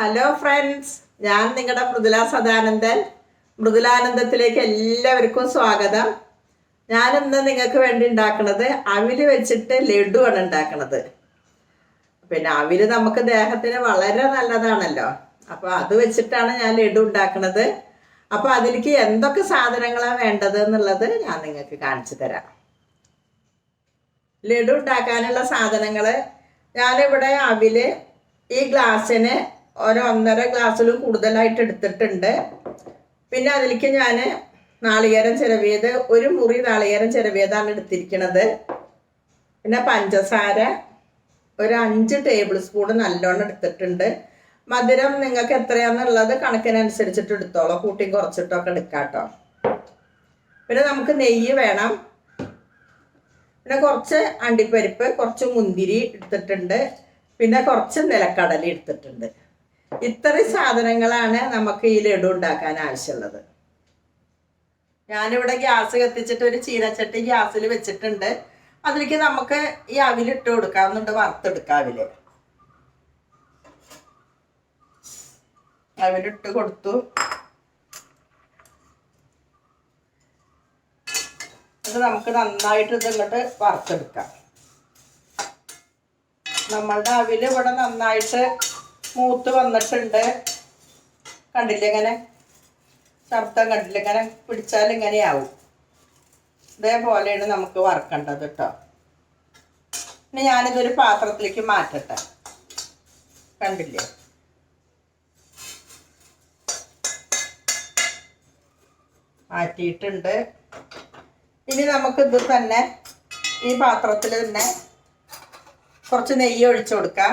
Hello friends ഞാൻ നിങ്ങളുടെ മൃദുല സദാനന്ദൻ. മൃദുലാനന്ദത്തിലേക്ക് എല്ലാവർക്കും സ്വാഗതം. ഞാൻ ഇന്ന് നിങ്ങൾക്ക് വേണ്ടി ഉണ്ടാക്കുന്നത് അവിൽ വെച്ചിട്ട് ലഡുവാണ് ഉണ്ടാക്കുന്നത് പിന്നെ അവിൽ നമുക്ക് ദേഹത്തിന് വളരെ നല്ലതാണല്ലോ. അപ്പോൾ അത് വെച്ചിട്ടാണ് ഞാൻ ലഡു ഉണ്ടാക്കുന്നത് അപ്പോൾ അതിലേക്ക് എന്തൊക്കെ സാധനങ്ങളാണ് വേണ്ടത് എന്നുള്ളത് ഞാൻ നിങ്ങൾക്ക് കാണിച്ചു തരാം. ലഡു ഉണ്ടാക്കാനുള്ള സാധനങ്ങൾ ഞാനിവിടെ അവിൽ ഈ ഗ്ലാസ്സിന് ഒരു ഒന്നര ഗ്ലാസ്സിലും കൂടുതലായിട്ട് എടുത്തിട്ടുണ്ട്. പിന്നെ അതിലേക്ക് ഞാൻ നാളികേരം ചിരവിയത് ഒരു മുറി നാളികേരം ചിരവിയതാണ് എടുത്തിരിക്കുന്നത് പിന്നെ പഞ്ചസാര ഒരു അഞ്ച് ടേബിൾ സ്പൂൺ നല്ലോണം എടുത്തിട്ടുണ്ട്. മധുരം നിങ്ങൾക്ക് എത്രയാണെന്നുള്ളത് കണക്കിനനുസരിച്ചിട്ട് എടുത്തോളൂ. കൂട്ടി കുറച്ചിട്ടൊക്കെ എടുക്കാം പിന്നെ നമുക്ക് നെയ്യ് വേണം. പിന്നെ കുറച്ച് അണ്ടിപ്പരിപ്പ് കുറച്ച് മുന്തിരി എടുത്തിട്ടുണ്ട്. പിന്നെ കുറച്ച് നിലക്കടല എടുത്തിട്ടുണ്ട്. ഇത്രയും സാധനങ്ങളാണ് നമുക്ക് ഈ ലഡു ഉണ്ടാക്കാൻ ആവശ്യമുള്ളത്. ഞാനിവിടെ ഗ്യാസ് കത്തിച്ചിട്ട് ഒരു ചീനച്ചട്ടി ഗ്യാസിൽ വെച്ചിട്ടുണ്ട്. അതിലേക്ക് നമുക്ക് ഈ അവിലിട്ട് കൊടുക്കാവുന്നുണ്ട് വറുത്തെടുക്കാം അവിൽ. അവിലിട്ട് കൊടുത്തു. അത് നമുക്ക് നന്നായിട്ട് ഇതങ്ങോട്ട് വറുത്തെടുക്കാം. നമ്മളുടെ അവിൽ ഇവിടെ നന്നായിട്ട് മൂത്ത് വന്നിട്ടുണ്ട്. കണ്ടില്ല ഇങ്ങനെ? ശബ്ദം കണ്ടില്ല? ഇങ്ങനെ പിടിച്ചാൽ ഇങ്ങനെയാവും. ഇതേപോലെയാണ് നമുക്ക് വറക്കേണ്ടത് കേട്ടോ. പിന്നെ ഞാനിതൊരു പാത്രത്തിലേക്ക് മാറ്റട്ടെ. കണ്ടില്ലേ? മാറ്റിയിട്ടുണ്ട്. ഇനി നമുക്ക് ഇത് തന്നെ ഈ പാത്രത്തിൽ തന്നെ കുറച്ച് നെയ്യ് ഒഴിച്ചു കൊടുക്കാം.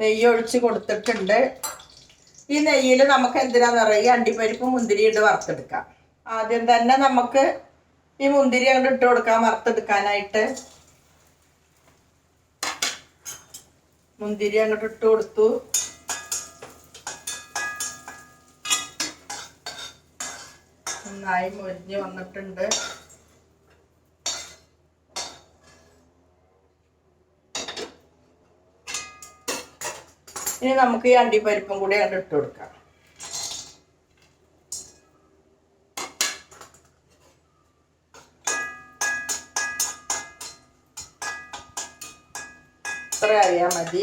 നെയ്യ് ഒഴിച്ച് കൊടുത്തിട്ടുണ്ട്. ഈ നെയ്യിൽ നമുക്ക് എന്തിനാന്ന് പറയുക അണ്ടിപ്പരിപ്പ് മുന്തിരി ഇട്ട് വറുത്തെടുക്കാം. ആദ്യം തന്നെ നമുക്ക് ഈ മുന്തിരി അങ്ങോട്ട് ഇട്ട് കൊടുക്കാം വറുത്തെടുക്കാനായിട്ട്. മുന്തിരി അങ്ങോട്ട് ഇട്ട് കൊടുത്തു. നന്നായി മൊരിഞ്ഞ് വന്നിട്ടുണ്ട്. ഇനി നമുക്ക് ഈ അണ്ടിപ്പരിപ്പും കൂടി അങ്ങോട്ട് ഇട്ട് കൊടുക്കാം. ഇത്ര അറിയാൽ മതി.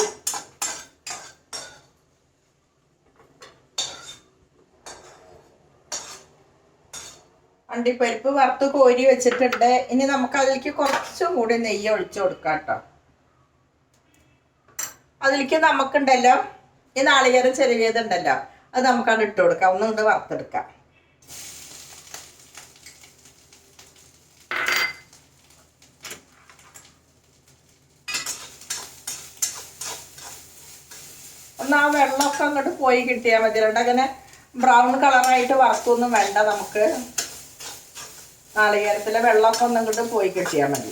അണ്ടിപ്പരിപ്പ് വറുത്ത് കോരി വെച്ചിട്ടുണ്ട്. ഇനി നമുക്ക് അതിലേക്ക് കുറച്ചും കൂടി നെയ്യ് ഒഴിച്ചു കൊടുക്കാം കേട്ടോ. അതിലേക്ക് നമുക്കുണ്ടല്ലോ. ഈ നാളികേരം ചെറിയതുണ്ടല്ലോ. അത് നമുക്കത് ഇട്ട് കൊടുക്കാം. ഒന്നുകൊണ്ട് വറുത്തെടുക്കാം. ഒന്ന് ആ വെള്ളമൊക്കെ അങ്ങോട്ട് പോയി കിട്ടിയാൽ മതി. അങ്ങനെ ബ്രൗൺ കളറായിട്ട് വറുത്തൊന്നും വേണ്ട നമുക്ക്. നാളികേരത്തിലെ വെള്ളമൊക്കെ ഒന്നും ഇങ്ങോട്ട് പോയി കിട്ടിയാൽ മതി.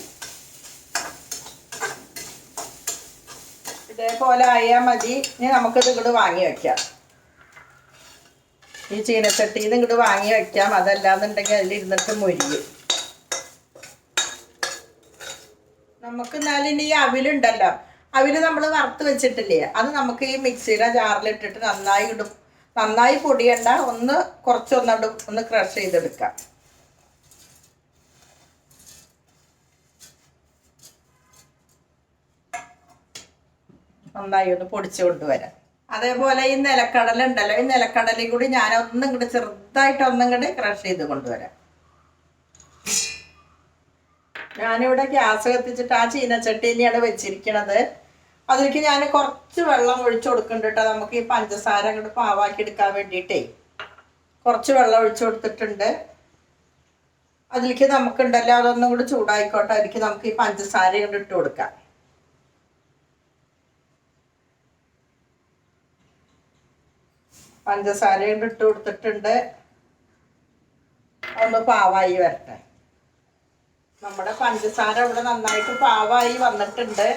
ഇതേപോലെ ആയാൽ മതി. ഇനി നമുക്കിത് ഇങ്ങോട്ട് വാങ്ങി വയ്ക്കാം ഈ ചീനച്ചട്ടിയിൽ നിന്ന് ഇങ്ങോട്ട് വാങ്ങി വയ്ക്കാം അതല്ലാന്നുണ്ടെങ്കിൽ അതിലിരുന്നിട്ട് മുരിയും. നമുക്ക് എന്നാലും ഈ അവിലുണ്ടല്ലോ. അവിൽ നമ്മൾ വറുത്ത് വെച്ചിട്ടില്ലേ? അത് നമുക്ക് ഈ മിക്സിയുടെ ജാറിലിട്ടിട്ട് നന്നായി ഇടും. നന്നായി പൊടിയണ്ട. ഒന്ന് കുറച്ചൊന്നും ഒന്ന് ക്രഷ് ചെയ്തെടുക്കാം. നന്നായി ഒന്ന് പൊടിച്ചു കൊണ്ടുവരാം. അതേപോലെ ഈ നിലക്കടല ഉണ്ടല്ലോ ഈ നിലക്കടലയും കൂടി ഞാൻ ഒന്നും കൂടി ചെറുതായിട്ട് ഒന്നും കൂടി ക്രഷ് ചെയ്ത് കൊണ്ടുവരാം. ഞാനിവിടെ ഗ്യാസ് കത്തിച്ചിട്ട് ആ ചീനച്ചട്ടി തന്നെയാണ് വെച്ചിരിക്കണത്. അതിലേക്ക് ഞാൻ കുറച്ച് വെള്ളം ഒഴിച്ചു കൊടുക്കുന്നുണ്ട് കേട്ടോ. നമുക്ക് ഈ പഞ്ചസാര അങ്ങോട്ട് പാവാക്കി എടുക്കാൻ വേണ്ടിയിട്ടേ. കുറച്ച് വെള്ളം ഒഴിച്ചു കൊടുത്തിട്ടുണ്ട്. അതിലേക്ക് നമുക്കുണ്ടല്ലോ അതൊന്നും കൂടി ചൂടായിക്കോട്ടെ. അതിലേക്ക് നമുക്ക് ഈ പഞ്ചസാര കൊണ്ട് ഇട്ട് കൊടുക്കാം. പഞ്ചസാരയും ഇട്ട് കൊടുത്തിട്ടുണ്ട്. ഒന്ന് പാവായി വരട്ടെ. നമ്മുടെ പഞ്ചസാര ഇവിടെ നന്നായിട്ട് പാവായി വന്നിട്ടുണ്ട്.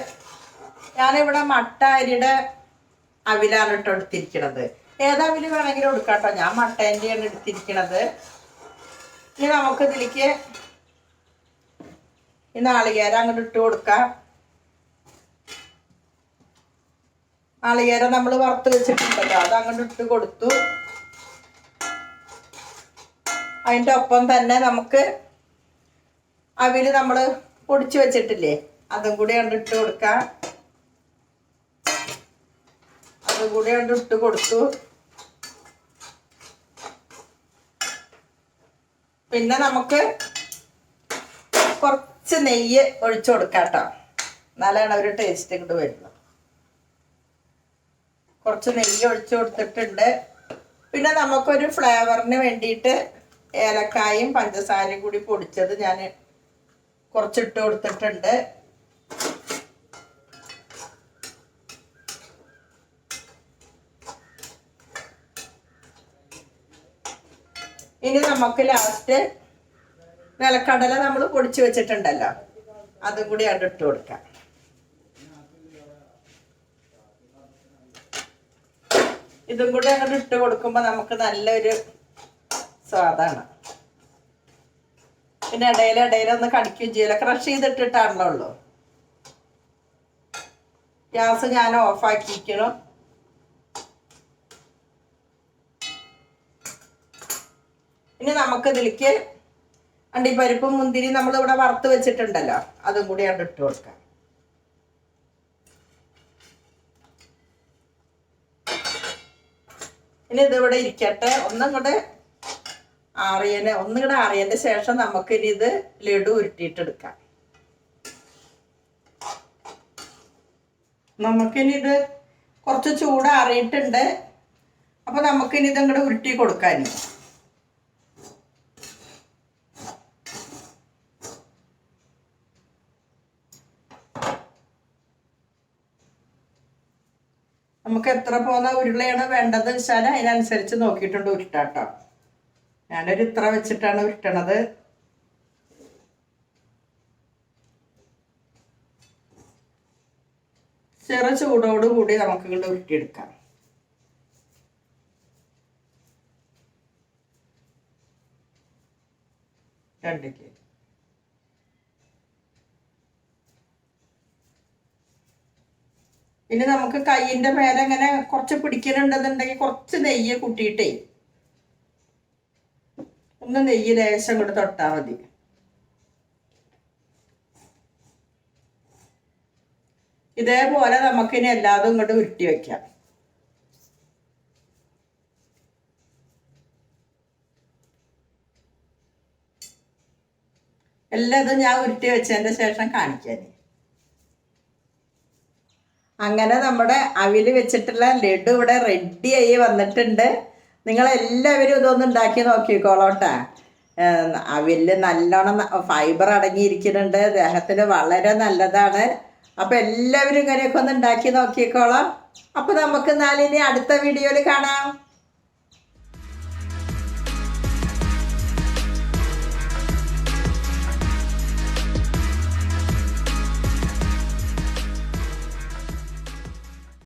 ഞാനിവിടെ മട്ട അരിയുടെ അവിലാണ് ഇട്ട് എടുത്തിരിക്കണത്. ഏതവിൽ വേണമെങ്കിലും എടുക്കാം കേട്ടോ ഞാൻ മട്ടേന്റെയാണ് എടുത്തിരിക്കണത്. ഇനി നമുക്ക് ഇതിലേക്ക് ഈ നാളികേരം അങ്ങോട്ട് ഇട്ട് കൊടുക്കാം. നാളികേരം നമ്മൾ വറുത്ത് വെച്ചിട്ടുണ്ടല്ലോ അത് അങ്ങോട്ട് ഇട്ട് കൊടുത്തു. അതിന്റെ ഒപ്പം തന്നെ നമുക്ക് അവിൽ നമ്മൾ പൊടിച്ച് വെച്ചിട്ടില്ലേ അതും കൂടി കണ്ടിട്ട് കൊടുക്കാം. അതും കൂടി കണ്ടിട്ട് കൊടുത്തു. പിന്നെ നമുക്ക് കുറച്ച് നെയ്യ് ഒഴിച്ചു കൊടുക്കാം കേട്ടോ. എന്നാലാണ് ഒരു ടേസ്റ്റ് ഇങ്ങോട്ട് വരുന്നത്. കുറച്ച് നെയ്യ് ഒഴിച്ചു കൊടുത്തിട്ടുണ്ട്. പിന്നെ നമുക്കൊരു ഫ്ലേവറിന് വേണ്ടിയിട്ട് ഏലക്കായും പഞ്ചസാരയും കൂടി പൊടിച്ചത് ഞാൻ കുറച്ചിട്ട് കൊടുത്തിട്ടുണ്ട്. ഇനി നമുക്ക് ലാസ്റ്റ് നിലക്കടല നമ്മൾ പൊടിച്ചു വെച്ചിട്ടുണ്ടല്ലോ. അതും കൂടി അവിടെ ഇട്ട് കൊടുക്കാം. ഇതും കൂടി അങ്ങോട്ട് ഇട്ട് കൊടുക്കുമ്പോൾ നമുക്ക് നല്ലൊരു സ്വാദാണ്. പിന്നെ ഇടയിൽ ഇടയിൽ ഒന്ന് കടിക്കുകയും ചെയ്യില്ല ക്രഷ് ചെയ്തിട്ടിട്ടാണല്ലോ ഉള്ളൂ ഗ്യാസ് ഞാൻ ഓഫാക്കിയിരിക്കണം ഇനി നമുക്ക് ഇതിലേക്ക് അണ്ടിപ്പരിപ്പും മുന്തിരി നമ്മൾ ഇവിടെ വറുത്ത് വെച്ചിട്ടുണ്ടല്ലോ. അതും കൂടി അങ്ങോട്ട് ഇട്ട് കൊടുക്കാം. ഇനി ഇതിവിടെ ഇരിക്കട്ടെ. ഒന്നും കൂടെ ആറിയനെ ഒന്നും കൂടെ ആറിയതിന്റെ ശേഷം നമുക്ക് ഇനി ഇത് ലഡു ഉരുട്ടിയിട്ടെടുക്കാം നമുക്കിനി ഇത് കുറച്ച് ചൂടാറിയിട്ടുണ്ട്. അപ്പൊ നമുക്കിനി ഇത് ഇങ്ങോട്ട് ഉരുട്ടി കൊടുക്കാൻ നമുക്ക് എത്ര പോകുന്ന ഉരുളയാണ് വേണ്ടത് വെച്ചാൽ അതിനനുസരിച്ച് നോക്കിയിട്ടുണ്ട് ഉരുട്ടാട്ടോ. ഞാനൊരു ഇത്ര വെച്ചിട്ടാണ് ഉരുട്ടണത്. ചെറു ചൂടോട് കൂടി നമുക്ക് ഇങ്ങോട്ട് ഉരുട്ടിയെടുക്കാം. രണ്ടിക്ക് പിന്നെ നമുക്ക് കയ്യിന്റെ മേലെ ഇങ്ങനെ കുറച്ച് പിടിക്കലുണ്ടെന്നുണ്ടെങ്കിൽ കുറച്ച് നെയ്യ് കൂട്ടിയിട്ടേ. ഒന്ന് നെയ്യ് ലേശം കൂടെ തൊട്ടാൽ മതി. ഇതേപോലെ നമുക്കിനി എല്ലാതും ഇങ്ങോട്ട് ഉരുട്ടി വെക്കാം. എല്ലാതും ഞാൻ ഉരുട്ടി വെച്ചതിന്റെ ശേഷം കാണിക്കാൻ അങ്ങനെ നമ്മുടെ അവിൽ വെച്ചിട്ടുള്ള ലഡു ഇവിടെ റെഡി ആയി വന്നിട്ടുണ്ട്. നിങ്ങളെല്ലാവരും ഇതൊന്ന് ഉണ്ടാക്കി നോക്കിക്കോളോട്ടാ. അവിൽ നല്ലോണം ഫൈബർ അടങ്ങിയിരിക്കുന്നുണ്ട്. ദേഹത്തിന് വളരെ നല്ലതാണ്. അപ്പോൾ എല്ലാവരും ഇങ്ങനെയൊക്കെ ഒന്ന് ഉണ്ടാക്കി നോക്കിക്കോളാം. അപ്പോൾ നമുക്ക് നാലിനി അടുത്ത വീഡിയോയിൽ കാണാം.